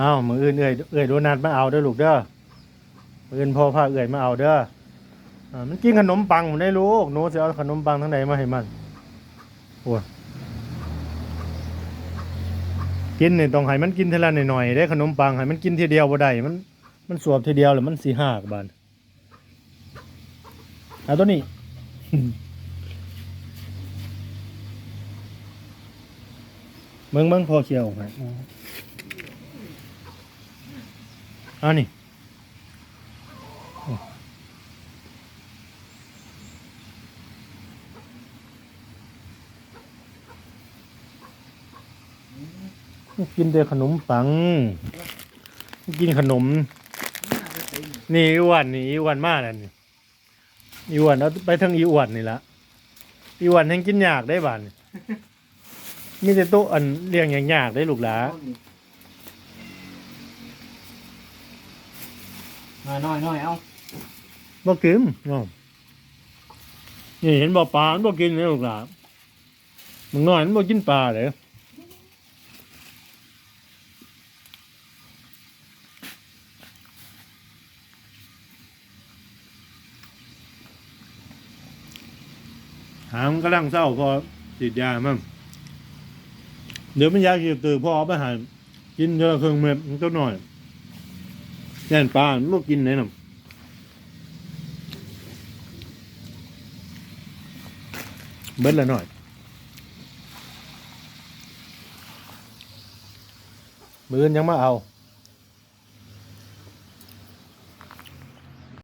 อ้าวมืออื่นเอื่อยเอื่อยโดนัทมาเอาเด้อลูกเด้อมืออื่นพ่อพาเอื่อยมาเอาเด้ออ่ามันกินขนมปังผมได้ลูกหนูจะเอาขนมปังทั้งไหนมาให้มันโอ้ยกินเนี่ยต้องให้มันกินทีละหน่อยๆได้ขนมปังให้มันกินทีเดียวบ่ได้มันมันสวบทีเดียวหรือมันสีหักบานเอาตัวนี้เมืองเมืองพอเคียวให้ เอานี่กินแต่ขนมปัง กินขนม นี่อีอ้วนนี่อีอ้วนมากนั่นนี่อีอ้วนเอาไปทั้งอีอ้วนนี่ละอีอ้วนแห่งกินยากได้บ้านนี่มีแต่โต๊ะอันเลี้ยงอย่างยากได้ลูกหลา น้อยน้อยน้อยเอาบ่กินน้องนี่เห็นบ่ปลามันบ่กินเลยลูกหลามึงน้อยมันบ่กินปลาเลยหามนกำลังเศร้าพอติดยามั่งเดี๋ยวมันยาเกี่ยวตือพอเอาไปหากินเท่าละครึ่งเม็ดมันก็หน่อย แย่นปลามันบ่กินไหนน่ะเบิดละหน่อยมือนยังมาเอา